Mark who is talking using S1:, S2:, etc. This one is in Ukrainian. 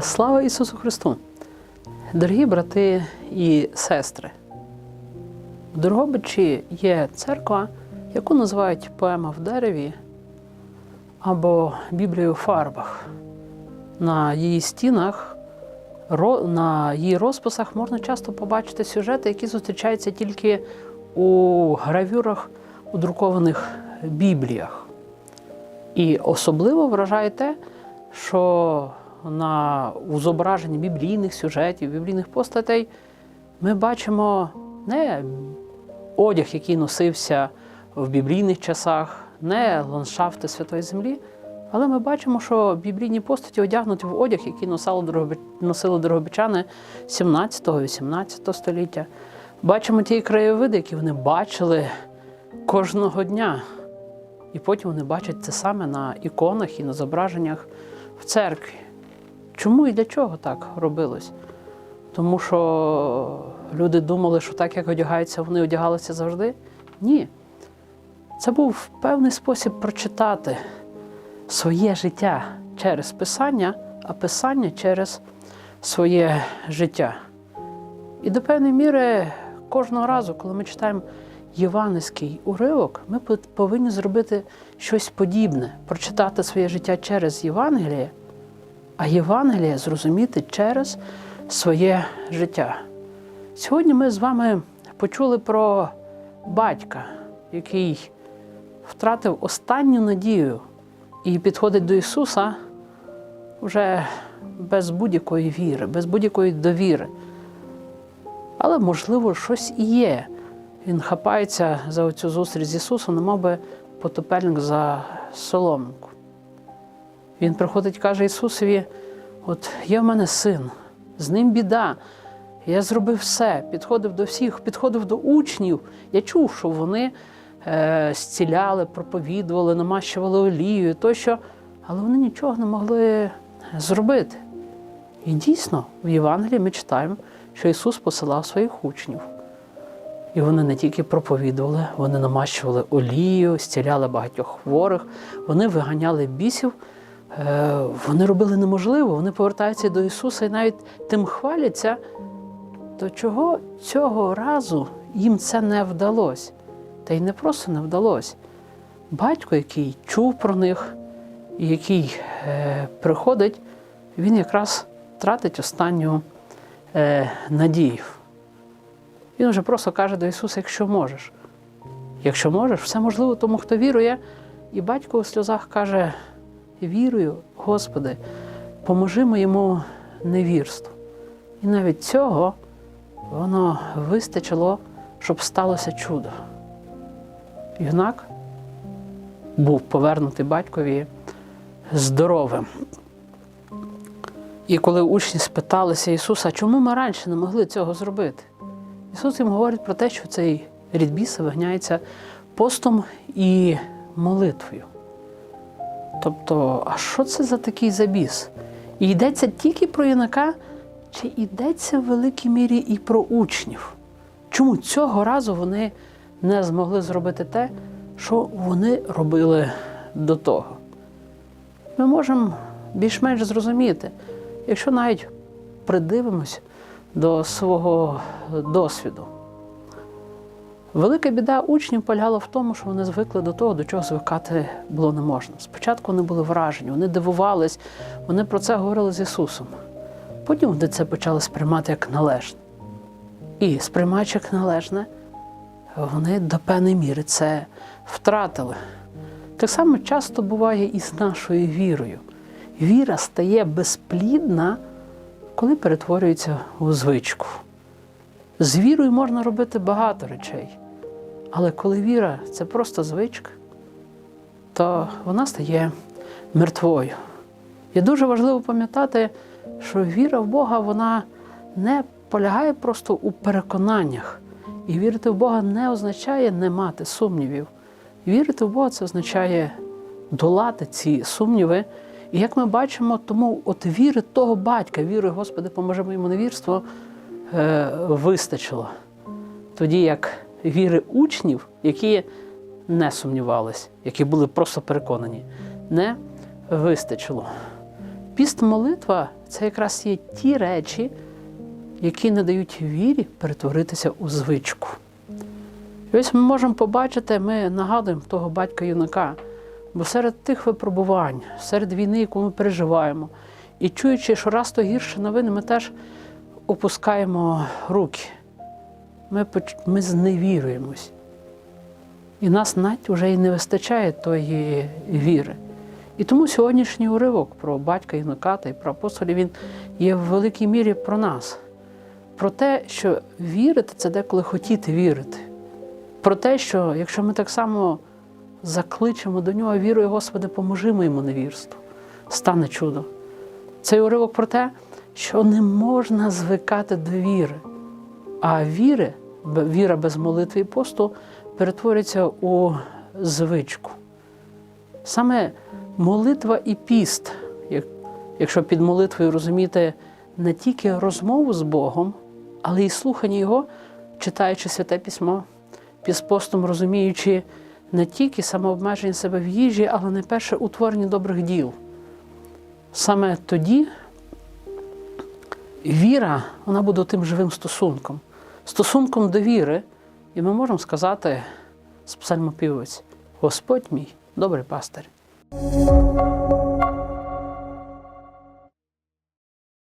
S1: Слава Ісусу Христу! Дорогі брати і сестри! В Дрогобичі є церква, яку називають поема в дереві або Біблія у фарбах. На її стінах, на її розписах можна часто побачити сюжети, які зустрічаються тільки у гравюрах у друкованих Бібліях. І особливо вражає те, що на, у зображенні біблійних сюжетів, біблійних постатей ми бачимо не одяг, який носився в біблійних часах, не ландшафти Святої Землі, але ми бачимо, що біблійні постаті одягнуті в одяг, який носили дорогобич- носили дорогобичани 17-18 століття. Бачимо ті краєвиди, які вони бачили кожного дня. І потім вони бачать це саме на іконах і на зображеннях в церкві. Чому і для чого так робилось? Тому що люди думали, що так, як одягаються, вони одягалися завжди? Ні. Це був певний спосіб прочитати своє життя через Писання, а Писання через своє життя. І до певної міри кожного разу, коли ми читаємо євангельський уривок, ми повинні зробити щось подібне, прочитати своє життя через Євангеліє, а Євангеліє зрозуміти через своє життя. Сьогодні ми з вами почули про батька, який втратив останню надію і підходить до Ісуса вже без будь-якої віри, без будь-якої довіри. Але, можливо, щось і є. Він хапається за оцю зустріч з Ісусом, немов би потопельник за соломинку. Він приходить каже Ісусові: от є в мене син, з ним біда. Я зробив все, підходив до всіх, підходив до учнів. Я чув, що вони е, зціляли, проповідували, намащували олією тощо, але вони нічого не могли зробити. І дійсно, в Євангелії ми читаємо, що Ісус посилав своїх учнів. І вони не тільки проповідували, вони намащували олію, зціляли багатьох хворих, вони виганяли бісів, вони робили неможливе, вони повертаються до Ісуса і навіть тим хваляться, то чого цього разу їм це не вдалося? Та й не просто не вдалося. Батько, який чув про них, і який е, приходить, він якраз тратить останню е, надію. Він вже просто каже до Ісуса, якщо можеш. Якщо можеш, все можливо тому, хто вірує. І батько у сльозах каже: Вірую, Господи, поможи моєму невірству. І навіть цього воно вистачило, щоб сталося чудо. Юнак був повернутий батькові здоровим. І коли учні спиталися Ісуса, чому ми раніше не могли цього зробити? Ісус їм говорить про те, що цей рід біса вигняється постом і молитвою. Тобто, а що це за такий забіс? І йдеться тільки про юнака, чи йдеться в великій мірі і про учнів? Чому цього разу вони не змогли зробити те, що вони робили до того? Ми можемо більш-менш зрозуміти, якщо навіть придивимось до свого досвіду. Велика біда учнів полягала в тому, що вони звикли до того, до чого звикати було не можна. Спочатку вони були вражені, вони дивувались, вони про це говорили з Ісусом. Потім вони це почали сприймати як належне. І сприймаючи як належне, вони до певної міри це втратили. Так само часто буває і з нашою вірою. Віра стає безплідна, коли перетворюється у звичку. З вірою можна робити багато речей, але коли віра це просто звичка, то вона стає мертвою. І дуже важливо пам'ятати, що віра в Бога вона не полягає просто у переконаннях. І вірити в Бога не означає не мати сумнівів. Вірити в Бога це означає долати ці сумніви. І як ми бачимо, тому от віри того батька, віри, Господи, поможи моєму невірству, е, вистачило. Тоді як віри учнів, які не сумнівались, які були просто переконані, не вистачило. Піст молитва це якраз є ті речі, які не дають вірі перетворитися у звичку. І ось ми можемо побачити, ми нагадуємо того батька юнака, бо серед тих випробувань, серед війни, яку ми переживаємо, і чуючи, що раз то гірше новини, ми теж опускаємо руки. Ми, ми зневіруємось. І нас навіть вже і не вистачає тої віри. І тому сьогоднішній уривок про батька юнака та й про апостолів він є в великій мірі про нас. Про те, що вірити це деколи хотіти вірити. Про те, що якщо ми так само закличемо до нього вірою, Господи, поможи моєму невірству, стане чудо. Цей уривок про те, що не можна звикати до віри, а віри, віра без молитви і посту перетворюється у звичку. Саме молитва і піст, якщо під молитвою розуміти не тільки розмову з Богом, але й слухання Його, читаючи святе письмо, під постом розуміючи не тільки самообмеження себе в їжі, але найперше утворення добрих діл. Саме тоді віра вона буде тим живим стосунком, стосунком довіри, і ми можемо сказати з псальмопівець: Господь мій, добрий пастир.